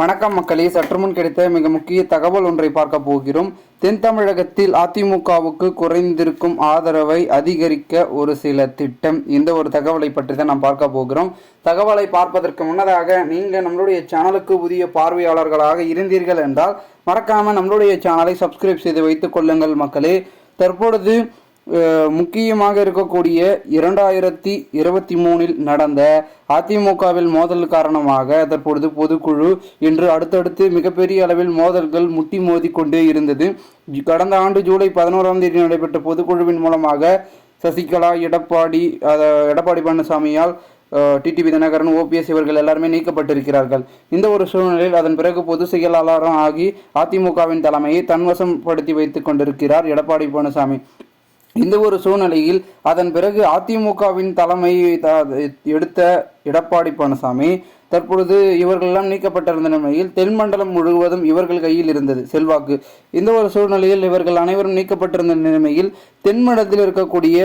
வணக்கம் மக்களே. சற்றுமுன் கிடைத்த மிக முக்கிய தகவல் ஒன்றை பார்க்க போகிறோம். தென் தமிழகத்தில் அதிமுகவுக்கு குறைந்திருக்கும் ஆதரவை அதிகரிக்க ஒரு சில திட்டம். இந்த ஒரு தகவலை பற்றி தான் நாம் பார்க்க போகிறோம். தகவலை பார்ப்பதற்கு முன்னதாக நீங்கள் நம்மளுடைய சேனலுக்கு புதிய பார்வையாளர்களாக இருந்தீர்கள் என்றால் மறக்காமல் நம்மளுடைய சேனலை சப்ஸ்கிரைப் செய்து வைத்துக் கொள்ளுங்கள் மக்களே. தற்பொழுது முக்கியமாக இருக்கக்கூடிய இரண்டாயிரத்தி இருபத்தி மூணில் நடந்த அதிமுகவில் மோதல் காரணமாக தற்பொழுது பொதுக்குழு இன்று அடுத்தடுத்து மிகப்பெரிய அளவில் மோதல்கள் முட்டி மோதி கொண்டே இருந்தது. கடந்த ஆண்டு ஜூலை பதினோராம் தேதி நடைபெற்ற பொதுக்குழுவின் மூலமாக சசிகலா எடப்பாடி எடப்பாடி பழனிசாமியால் டிடிவி தினகரன் ஓபிஎஸ் இவர்கள் எல்லாருமே நீக்கப்பட்டிருக்கிறார்கள். இந்த ஒரு சூழ்நிலையில் அதன் பிறகு பொதுச் செயலாளரும் ஆகி அதிமுகவின் தலைமையை தன்வசப்படுத்தி வைத்துக் கொண்டிருக்கிறார் எடப்பாடி பழனிசாமி. இந்த ஒரு சூழ்நிலையில் அதன் பிறகு அதிமுகவின் தலைமையை த- எடுத்த எடப்பாடி பழனிசாமி. தற்பொழுது இவர்களெல்லாம் நீக்கப்பட்டிருந்த நிலையில் தென்மண்டலம் முழுவதும் இவர்கள் கையில் இருந்தது. செல்வாக்கு. இந்த ஒரு சூழ்நிலையில் இவர்கள் அனைவரும் நீக்கப்பட்டிருந்த நிலைமையில் தென்மண்டலத்தில் இருக்கக்கூடிய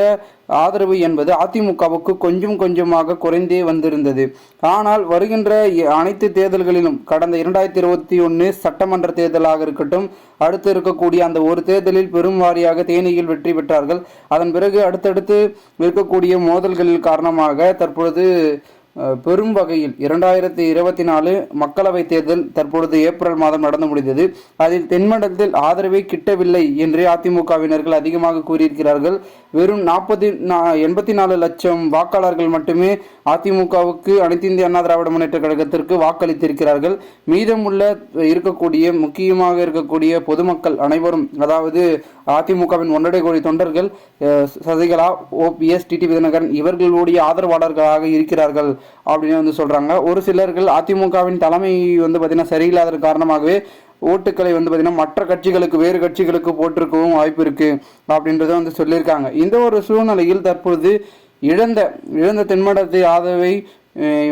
ஆதரவு என்பது அதிமுகவுக்கு கொஞ்சம் கொஞ்சமாக குறைந்தே வந்திருந்தது. ஆனால் வருகின்ற அனைத்து தேர்தல்களிலும் கடந்த இரண்டாயிரத்தி இருபத்தி ஒன்று சட்டமன்ற தேர்தலாக இருக்கட்டும் அடுத்து இருக்கக்கூடிய அந்த ஒரு தேர்தலில் பெரும் வாரியாக தேனியில் வெற்றி பெற்றார்கள். அதன் பிறகு அடுத்தடுத்து இருக்கக்கூடிய மோதல்களில் காரணமாக தற்பொழுது பெரும் வகையில் இரண்டாயிரத்தி இருபத்தி நாலு மக்களவைத் தேர்தல் தற்பொழுது ஏப்ரல் மாதம் நடந்து முடிந்தது. அதில் தென்மண்டலத்தில் ஆதரவே கிட்டவில்லை என்று அதிமுகவினர்கள் அதிகமாக கூறியிருக்கிறார்கள். வெறும் நாற்பது எண்பத்தி நாலு லட்சம் வாக்காளர்கள் மட்டுமே அதிமுகவுக்கு அனைத்து இந்திய அண்ணா திராவிட முன்னேற்ற கழகத்திற்கு வாக்களித்திருக்கிறார்கள். மீதமுள்ள இருக்கக்கூடிய முக்கியமாக இருக்கக்கூடிய பொதுமக்கள் அனைவரும் அதாவது அதிமுகவின் ஒன்றரை கோடி தொண்டர்கள் சசிகலா ஓபிஎஸ் டிடி விதிநகரன் இவர்களுடைய ஆதரவாளர்களாக இருக்கிறார்கள். அப்படின்னு வந்து சொல்கிறாங்க ஒரு சிலர்கள் அதிமுகவின் தலைமை வந்து பார்த்தீங்கன்னா சரியில்லாத காரணமாகவே ஓட்டுக்களை வந்து பார்த்திங்கன்னா மற்ற கட்சிகளுக்கு வேறு கட்சிகளுக்கு போட்டிருக்கவும் வாய்ப்பு இருக்குது அப்படின்றத வந்து சொல்லியிருக்காங்க. இந்த ஒரு சூழ்நிலையில் தற்பொழுது இழந்த இழந்த தென்மடத்தை ஆதரவை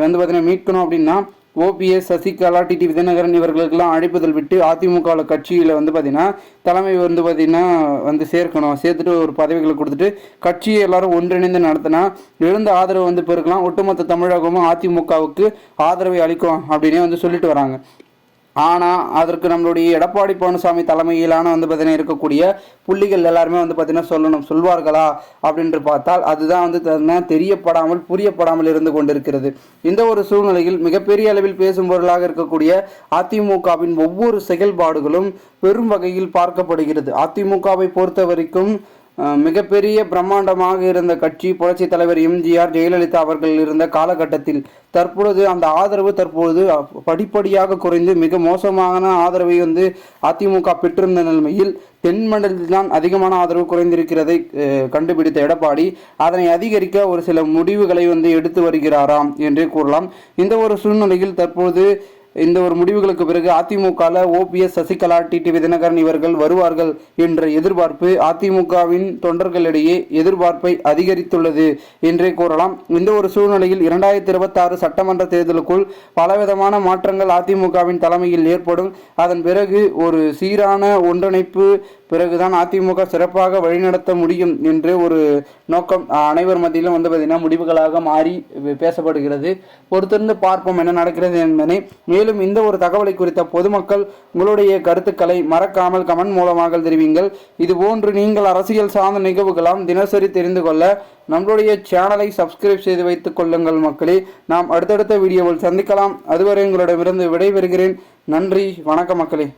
வந்து பார்த்திங்கன்னா மீட்கணும் அப்படின்னா ஓபிஎஸ் சசிகலா டிடி விதநகரன் இவர்களுக்கெல்லாம் அழைப்புதல் விட்டு அதிமுக கட்சியில் வந்து பார்த்தீங்கன்னா தலைமை வந்து பார்த்தீங்கன்னா வந்து சேர்க்கணும். சேர்த்துட்டு ஒரு பதவிகளை கொடுத்துட்டு கட்சியை எல்லாரும் ஒன்றிணைந்து நடத்தினா எழுந்த ஆதரவு வந்து பெருக்கலாம். ஒட்டுமொத்த தமிழகமும் அதிமுகவுக்கு ஆதரவை அளிக்கும் அப்படின்னே வந்து சொல்லிட்டு வராங்க. ஆனால் அதற்கு நம்மளுடைய எடப்பாடி பழனிசாமி தலைமையிலான வந்து பார்த்தீங்கன்னா இருக்கக்கூடிய புள்ளிகள் எல்லாருமே வந்து பார்த்தீங்கன்னா சொல்லணும் சொல்வார்களா அப்படின்று பார்த்தால் அதுதான் வந்து பார்த்தீங்கன்னா தெரியப்படாமல் புரியப்படாமல் இருந்து கொண்டிருக்கிறது. இந்த ஒரு சூழ்நிலையில் மிகப்பெரிய அளவில் பேசும் பொருளாக இருக்கக்கூடிய அதிமுகவின் ஒவ்வொரு செயல்பாடுகளும் பெரும் வகையில் பார்க்கப்படுகிறது. அதிமுகவை பொறுத்த வரைக்கும் மிகப்பெரிய பிரம்மாண்டமாக இருந்த கட்சி புரட்சி தலைவர் எம்ஜிஆர் ஜெயலலிதா அவர்கள் இருந்த காலகட்டத்தில் தற்பொழுது அந்த ஆதரவு தற்பொழுது படிப்படியாக குறைந்து மிக மோசமான ஆதரவை வந்து அதிமுக பெற்றிருந்த நிலைமையில் தென் மண்டலத்தில் தான் அதிகமான ஆதரவு குறைந்திருக்கிறதை கண்டுபிடித்த எடப்பாடி அதனை அதிகரிக்க ஒரு சில முடிவுகளை வந்து எடுத்து வருகிறாராம் என்றே கூறலாம். இந்த ஒரு சூழ்நிலையில் தற்பொழுது இந்த ஒரு முடிவுகளுக்கு பிறகு அதிமுகவில் ஓபிஎஸ் சசிகலா டிடிவி தினகரன் இவர்கள் வருவார்கள் என்ற எதிர்பார்ப்பு அதிமுகவின் தொண்டர்களிடையே எதிர்பார்ப்பை அதிகரித்துள்ளது என்றே கூறலாம். இந்த ஒரு சூழ்நிலையில் இரண்டாயிரத்தி இருபத்தாறு சட்டமன்ற தேர்தலுக்குள் பலவிதமான மாற்றங்கள் அதிமுகவின் தலைமையில் ஏற்படும். அதன் பிறகு ஒரு சீரான ஒன்றிணைப்பு பிறகுதான் அதிமுக சிறப்பாக வழிநடத்த முடியும் என்று ஒரு நோக்கம் அனைவர் மத்தியிலும் வந்து பார்த்தீங்கன்னா முடிவுகளாக மாறி பேசப்படுகிறது. பொறுத்திருந்து பார்ப்போம் என்ன நடக்கிறது என்பதை. மேலும் இந்த ஒரு தகவலை குறித்த பொதுமக்கள் உங்களுடைய கருத்துக்களை மறக்காமல் கமெண்ட் மூலமாக தெரிவிங்கள். இது போன்று நீங்கள் அரசியல் சார்ந்த நிகழ்வுகளாம் தினசரி தெரிந்து கொள்ள நம்மளுடைய சேனலை சப்ஸ்கிரைப் செய்து வைத்துக் கொள்ளுங்கள் மக்களே. நாம் அடுத்தடுத்த வீடியோவில் சந்திக்கலாம். அதுவரை உங்களிடமிருந்து விடைபெறுகிறேன். நன்றி வணக்கம் மக்களே.